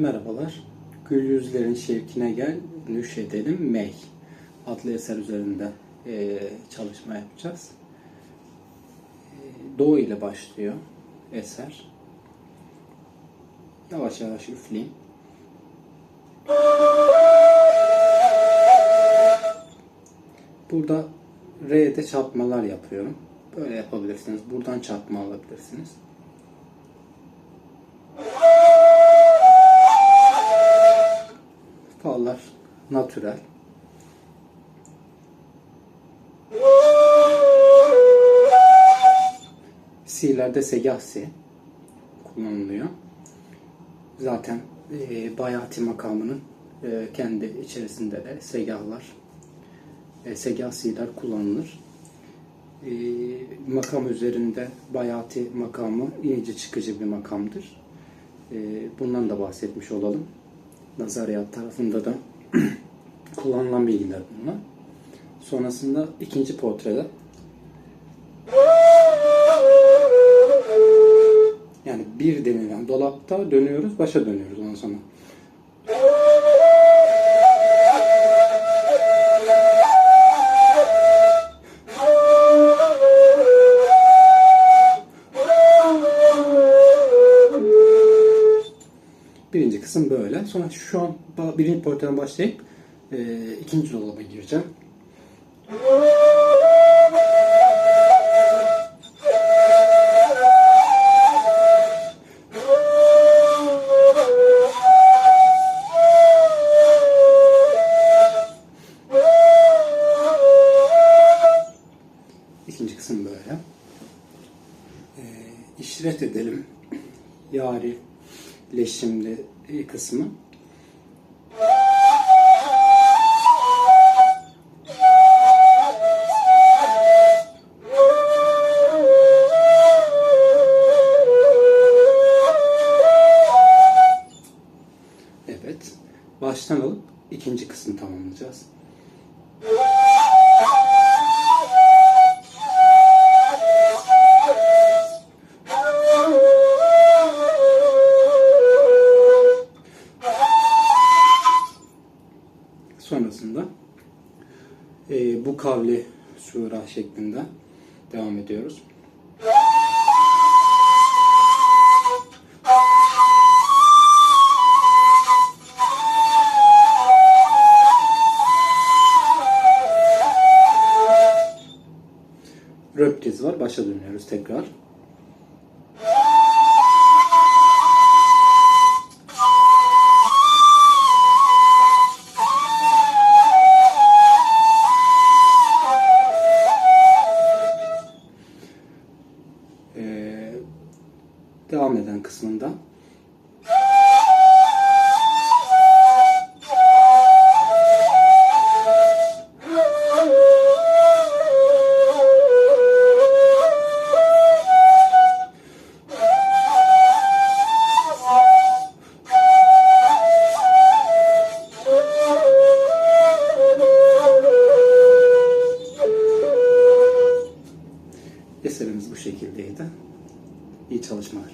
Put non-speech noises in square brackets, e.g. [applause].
Merhabalar. Gül yüzlerin şevkine gel, nüş edelim mey adlı eser üzerinde eee, çalışma yapacağız. Eee, Do ile başlıyor eser. Yavaş yavaş üfleyeyim. Burada R'de çarpmalar yapıyorum. Böyle yapabilirsiniz. Buradan çarpma alabilirsiniz. Natürel. Si'lerde segah si kullanılıyor. Zaten e, bayati makamının e, kendi içerisinde de segahlar, e, segah si'ler kullanılır. E, makam üzerinde bayati makamı inici çıkıcı bir makamdır. E, bundan da bahsetmiş olalım. Nazariyat tarafında da [clears throat] kullanılan bilgiler bunlar. Sonrasında ikinci portrede yani bir denilen dolapta dönüyoruz, başa dönüyoruz ondan sonra. Kısım böyle. Sonra şu an birinci portreden başlayıp e, ikinci dolaba gireceğim. İkinci kısım böyle. E, işret edelim. Yari leşimli kısmı. Evet. Baştan alıp ikinci kısmı tamamlayacağız. E, bu kavli sura şeklinde devam ediyoruz. Röptiz var. Başa dönüyoruz tekrar. Ee, devam eden kısmında eserimiz bu şekildeydi. İyi çalışmalar.